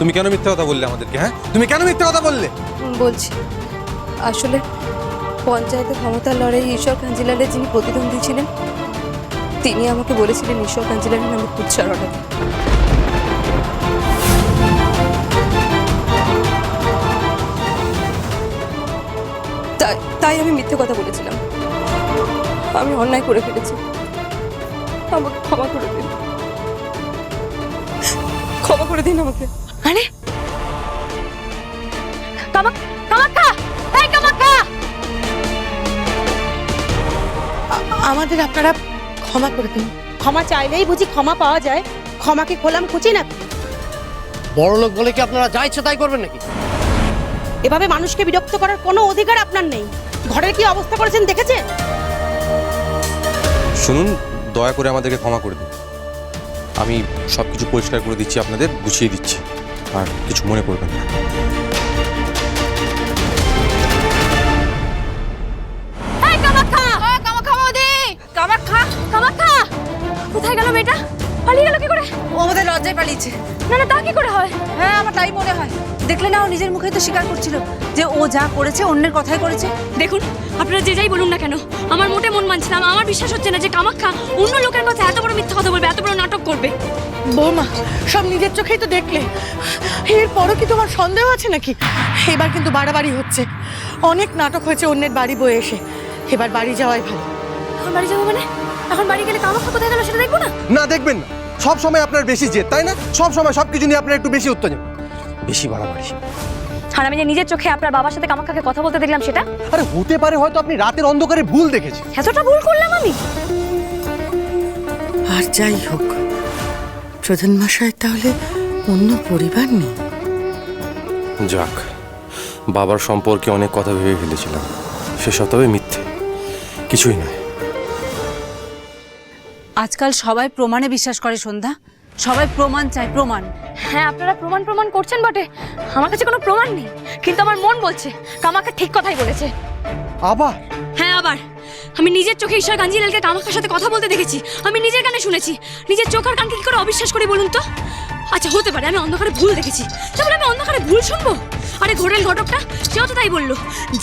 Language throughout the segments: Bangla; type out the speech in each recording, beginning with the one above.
তুমি কেন মিথ্যে কথা বললে আমাদেরকে হ্যাঁ? তুমি কেন মিথ্যে কথা বললে? বলছি। আসলে পঞ্চায়েতে ক্ষমতার লড়াই ঈশ্বর কাঞ্জিলালের যিনি প্রতিদ্বন্দ্বী ছিলেন, তিনি আমাকে বলেছিলেন ঈশ্বর কাঞ্জিলালের নামে কুৎসা রটাতে তাই তাই আমি মিথ্যে কথা বলেছিলাম। আমি অন্যায় করে ফেলেছি। আমাকে ক্ষমা করে দিন। ক্ষমা করে দিন আমাকে। মানে কামাক্কা আমাদের আপনারা ক্ষমা করে দিন। ক্ষমা চাইলেই বুঝি ক্ষমা পাওয়া যায়। ক্ষমাকে খোলাম খুঁজি না। বড় লোক বলে কি আপনারা যা ইচ্ছে তাই করবেন নাকি? এভাবে মানুষকে বিরক্ত করার কোনো অধিকার আপনার নেই। ঘরের কি অবস্থা করেছেন দেখেছেন? শুনুন দয়া করে আমাদেরকে ক্ষমা করে দিন। আমি সব কিছু পরিষ্কার করে দিচ্ছি আপনাদের গুছিয়ে দিচ্ছি। আর কিছু মনে করবেন না। কোথায় গেল বেটা পালিয়ে গেল কি আমাদের লজ্জায় পালিয়েছে। না না তা কি করে হয়? হ্যাঁ আমার তাই মনে হয়। দেখলে না ও নিজের মুখে তো স্বীকার করছিল যে ও যা করেছে অন্যের কথাই করেছে। দেখুন আপনারা যে যাই বলুন না কেন আমার মোটে মন মানছে না আমার বিশ্বাস হচ্ছে না যে কামাখ্যা অন্য লোকের কথা এত বড় মিথ্যা কথা বলবে এত বড় নাটক করবে। বৌমা সব নিজের চোখেই তো দেখলে। এরপরও কি তোমার সন্দেহ আছে নাকি? এবার কিন্তু বাড়াবাড়ি হচ্ছে। অনেক নাটক হয়েছে অন্যের বাড়ি বয়ে এসে। এবার বাড়ি যাওয়াই ভালো। এখন বাড়ি যাব মানে? এখন বাড়ি গেলে কামাখ্যা কোথায় গেল সেটা দেখব না? না দেখবেন না। সব সময় আপনার বেশি জেদ তাই না? সব সময় সব কিছু নিয়ে আপনার একটু বেশি উত্তেজন। বেশি বাড়াবাড়ি। আর আমি যে নিজের চোখে আপনার বাবার সাথে কামাখ্যাকে কথা বলতে দেখলাম সেটা? আরে হতে পারে হয়তো আপনি রাতের অন্ধকারে ভুল দেখেছেন। এতটা ভুল করলাম আমি? আর যাই হোক প্রধান মশাই তাহলে অন্য পরিবার নেই। যাক বাবার সম্পর্কে অনেক কথা ভেবে ফেলেছিলাম। সেসব তবে মিথ্যে। কিছুই নয়। আজকাল সবাই প্রমাণে বিশ্বাস করে সন্ধ্যা। সবাই প্রমাণ চায় প্রমাণ। হ্যাঁ আপনারা প্রমাণ প্রমাণ করছেন বটে। আমার কাছে কোনো প্রমাণ নেই। কিন্তু আমার মন বলছে কামাখ্যা ঠিক কথাই বলেছে। আবার? হ্যাঁ আবার। আমি নিজের চোখে ঈশ্বর গাঞ্জিলালকে কামাখ্যার সাথে কথা বলতে দেখেছি। আমি নিজের কানে শুনেছি। নিজের চোখ আর কানকে কি করে অবিশ্বাস করি বলুন তো? আচ্ছা হতে পারে আমি অন্ধকারে ভুল দেখেছি। তাহলে আমি অন্ধকারে ভুল শুনব? আরে ঘোরেল ঘটকটা? সেও তো তাই বলল।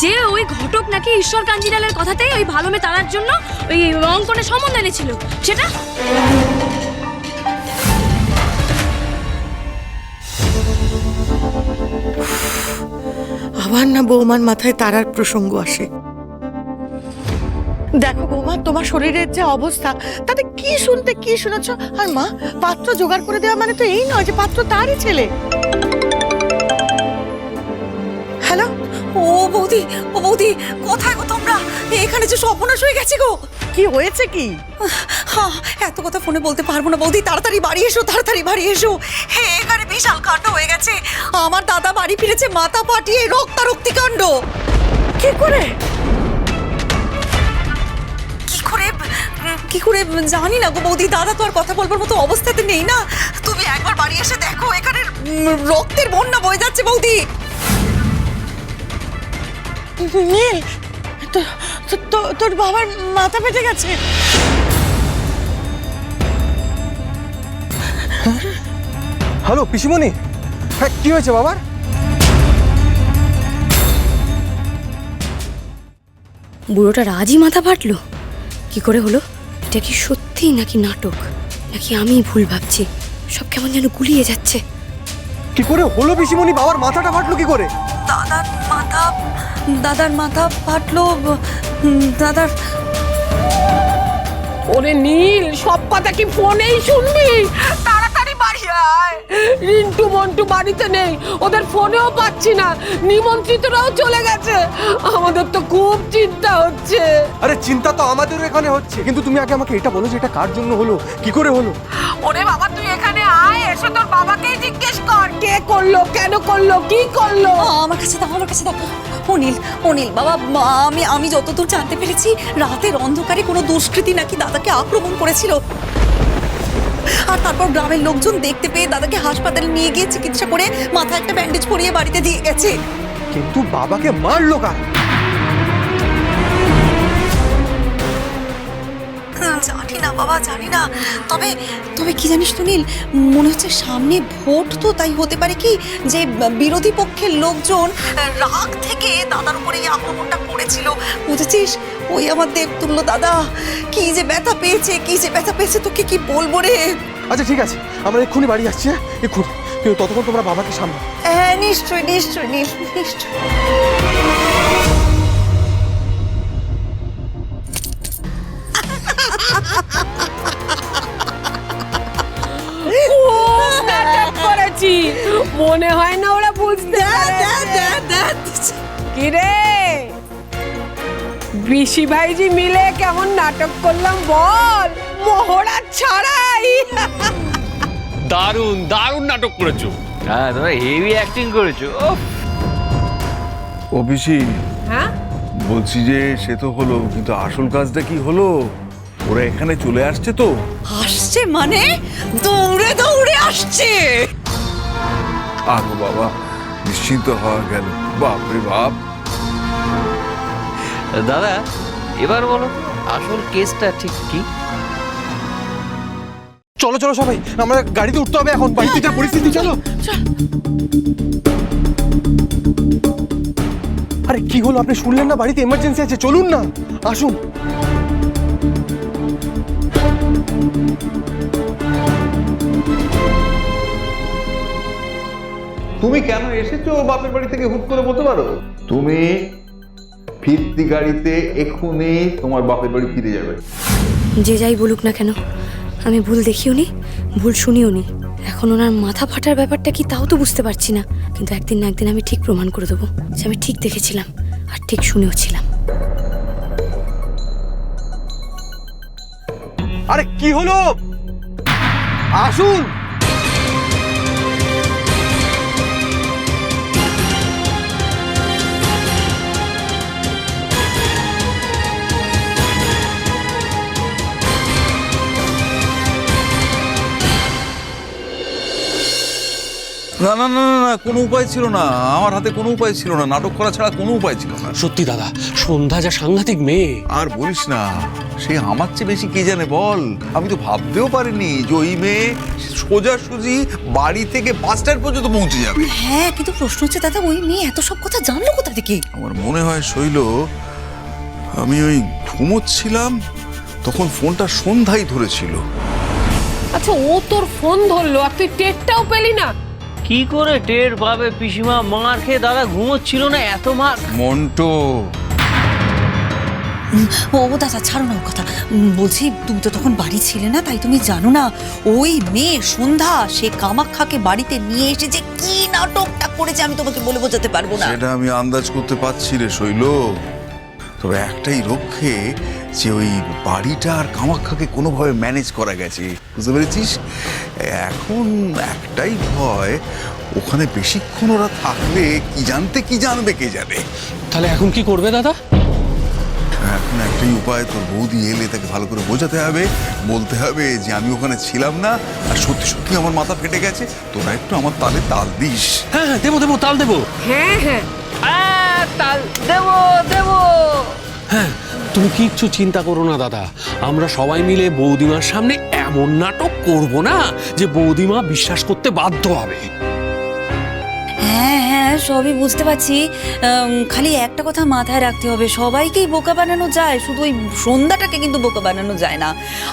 যে ওই ঘটক নাকি ঈশ্বর কাঞ্জিলালের কথাতেই ওই ভালো মেয়ে তারার জন্য ওই অঙ্কনে সম্বন্ধ এনেছিল। সেটা? আবার না বৌমার মাথায় তারার প্রসঙ্গ আসে। দেখো বৌমা তোমার শরীরের যে অবস্থা তাতে কি শুনতে কি শুনেছ? আর মা পাত্র জোগাড় করে দেওয়া মানে তো এই নয় যে পাত্র তারই ছেলে। ও বৌদি ও বৌদি কোথায় গো তোমরা? এখানে যে সর্বনাশ হয়ে গেছে গো। কি হয়েছে কি? হ্যাঁ এত কথা ফোনে বলতে পারব না বৌদি তাড়াতাড়ি বাড়ি এসো তাড়াতাড়ি বাড়ি এসো। হে এখানে বিশাল কাণ্ড হয়ে গেছে। আমার দাদা বাড়ি ফিরেছে মাথা ফাটিয়ে রক্তারক্তি কাণ্ড। কি করে? কি করে? কি করে জানি না গো বৌদি দাদা তো আর কথা বলবার মতো অবস্থাতে নেই না। তুমি একবার বাড়ি এসে দেখো এখানে রক্তের বন্যা বয়ে যাচ্ছে বৌদি। নীল তোর বাবার মাথা ফেটে গেছে। হ্যালো পিসিমণি। হ্যাঁ কি হয়েছে বাবার? বুড়োটার আজই মাথা ফাটলো? কি করে হলো? এটা কি সত্যি নাকি নাটক? নাকি আমি ভুল ভাবছি? সব কেমন যেন গুলিয়ে যাচ্ছে। কি করে হলো পিসিমণি? বাবার মাথাটা ফাটলো কি করে? দাদার মাথা দাদার মাথা ফাটলো দাদার ওরে নীল সব কথা কি ফোনেই শুনবি? তাড়াতাড়ি বাড়ি আয়। রিন্টু মন্টু বাড়িতে নেই ওদের ফোনেও পাচ্ছি না নিমন্ত্রিতরাও চলে গেছে। আমাদের তো খুব চিন্তা হচ্ছে। আরে চিন্তা তো আমাদেরও এখানে হচ্ছে। কিন্তু তুমি আগে আমাকে এটা বলো যে এটা কার জন্য হলো? কি করে হলো? ওরে বাবা তুই এখানে আয় এসে তোর বাবাকেই জিজ্ঞেস কর। কে করল? কেন করল? কি করল? আমার কাছে দাও আমার কাছে দাও। অনিল অনিল বাবা মা, আমি আমি যতদূর জানতে পেরেছি রাতের অন্ধকারে কোনো দুষ্কৃতী নাকি দাদাকে আক্রমণ করেছিল। আর তারপর গ্রামের লোকজন দেখতে পেয়ে দাদাকে হাসপাতালে নিয়ে গিয়ে চিকিৎসা করে মাথায় একটা ব্যান্ডেজ পরিয়ে বাড়িতে দিয়ে গেছে কিন্তু বাবাকে মারলো কার জানি না বাবা জানি না। তবে তবে কি জানিস সুনীল মনে হচ্ছে সামনে ভোট তো তাই হতে পারে কি যে বিরোধী পক্ষের লোকজন রাগ থেকে দাদার উপরে এই আক্রমণটা করেছিল। বুঝেছিস? ওই আমার দেবতুল্য দাদা কি যে ব্যথা পেয়েছে কি যে ব্যথা পেয়েছে তোকে কি বলব রে? আচ্ছা ঠিক আছে। আমরা এক্ষুনি বাড়ি যাচ্ছি হ্যাঁ? এক্ষুনি। কিন্তু ততক্ষণ তোমরা বাবাকে সামনে হ্যাঁ নিশ্চয় নিশ্চয় নীল মনে হয় না ওরা বুঝতে পেরেছে। কি রে বিশি ভাইজি মিলে কেমন নাটক করলাম বল। মোহরা ছাড়াই। দারুণ দারুণ নাটক করেছ। হ্যাঁ তোমরা হেভি অ্যাক্টিং করেছ ও পিসি হ্যাঁ? বলছি যে সে তো হলো কিন্তু আসল কাজটা কি হলো? ওরা এখানে চলে আসছে তো? আসছে মানে? দৌড়ে দৌড়ে আসছে। আরও বাবা নিশ্চিন্ত হওয়া গেল। বাপরে বাপ। দাদা এবার বলো আসল কেসটা ঠিক কি? চলো চলো সবাই আমরা গাড়িতে উঠতে হবে এখন বাড়িতে যা পরিস্থিতি চলো। আরে কি হলো? আপনি শুনলেন না বাড়িতে এমার্জেন্সি আছে চলুন না আসুন। তুমি কেন এসেছ বাপের বাড়ি থেকে হুট করে বলতে পারো? তুমি ফিরতি গাড়িতে এক্ষুনি তোমার বাপের বাড়ি ফিরে যাবে। যে যাই বলুক না কেন আমি ভুল দেখিও নি ভুল শুনিও নি। এখন ওনার মাথা ফাটার ব্যাপারটা কি তাও তো বুঝতে পারছি না। কিন্তু একদিন না একদিন আমি ঠিক প্রমাণ করে দেবো যে আমি ঠিক দেখেছিলাম আর ঠিক শুনেও ছিলাম। আরে কি হলো? আসুন! না না না না, না কোনো উপায় ছিল না। আমার হাতে কোনো উপায় ছিল না। নাটক করা ছাড়া কোনো উপায় ছিল না। সত্যি দাদা সন্ধ্যা যা সাংঘাতিক মেয়ে। আর বলিস না সে আমার চেয়ে বেশি কে জানে বল? আমি তো ভাবতেও পারিনি যে ওই মেয়ে সোজাসুজি বাড়ি থেকে বাস স্ট্যান্ড পর্যন্ত পৌঁছে যাবে। হ্যাঁ কিন্তু প্রশ্ন হচ্ছে দাদা ওই মেয়ে এত সব কথা জানলো কোথা থেকে? আমার মনে হয় শৈল আমি ওই ঘুমোচ্ছিলাম তখন ফোনটা সন্ধ্যায় ধরেছিল। আচ্ছা ও তোর ফোন ধরলো আর তুই টেরটাও পেলি না। কি করে টের পাবে পিসিমা? মার খেয়ে দাদা ঘুমোচ্ছিল না এত মার। মন্টো। ও দাদা ছাড়ো না ও কথা। বলছি তুমি তো তখন বাড়ি ছিলে না তাই তুমি জানো না ওই মেয়ে সন্ধ্যা সে কামাক্ষাকে বাড়িতে নিয়ে এসে যে কি নাটকটা করেছে আমি তোমাকে বলে বোঝাতে পারব না। সেটা আমি আন্দাজ করতে পারছি রে শৈল। তবে একটাই রক্ষে যে ওই বাড়িটা আর কামাক্ষাকে কোনোভাবে ম্যানেজ করা গেছে। বুঝতে পেরেছিস? এখন একটাই ভয় ওখানে বেশিক্ষণ ওরা থাকলে কি জানতে কি জানবে কে জানে? তাহলে এখন কি করবে দাদা? এখন একটাই উপায় তোর বৌদি এলে তাকে ভালো করে বোঝাতে হবে বলতে হবে যে আমি ওখানে ছিলাম না আর সত্যি সত্যি আমার মাথা ফেটে গেছে তোরা একটু আমার তালে তাল দিস। হ্যাঁ হ্যাঁ দেবো দেবো তাল দেবো। হ্যাঁ হ্যাঁ। তাল দেবো দেবো। হ্যাঁ তুমি কিচ্ছু চিন্তা করো না, দাদা। আমরা সবাই মিলে বৌদিমার সামনে এমন নাটক করব না যে বৌদিমা বিশ্বাস করতে বাধ্য হবে। হ্যাঁ সবই বুঝতে পারছি খালি একটা কথা মাথায় রাখতে হবে সবাইকেই বোকা বানানো যায় শুধু ওই সন্ধ্যাটাকে কিন্তু বোকা বানানো যায় না।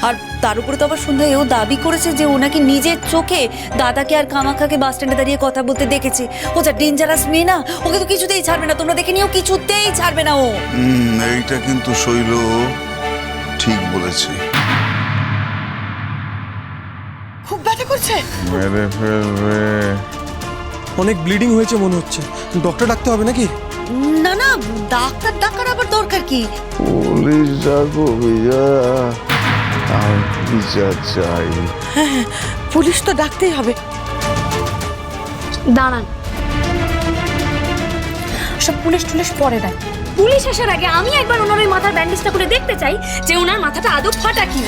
আর তার উপরে তো আবার সন্ধ্যা এও দাবি করেছে যে ও নাকি নিজের চোখে দাদাকে আর কামাখাকে বাস স্ট্যান্ডে দাঁড়িয়ে কথা বলতে দেখেছে। ও যা ডেঞ্জারাস মেয়ে না ওকে তো কিছুতেই ছাড়বে না তোমরা দেখে নিও কিছুতেই ছাড়বে না ও। হুম এইটা কিন্তু শৈল ঠিক বলেছে। খুব ব্যথা করছে। মেরে ফেলবে। অনেক ব্লিডিং হয়েছে মনে হচ্ছে। ডক্টর ডাকতে হবে নাকি? না না ডাক্তার ডাকার আবার দরকার কি? পুলিশ ডাকো বিজয়া আমি বিচার চাই। হ্যাঁ পুলিশ তো ডাকতেই হবে। দাঁড়ান। সব পুলিশ টুলিশ পরে দেয়। পুলিশ আসার আগে আমি একবার ওনার ওই মাথার ব্যান্ডেজটা করে দেখতে চাই যে ওনার মাথাটা আদৌ ফাটা কি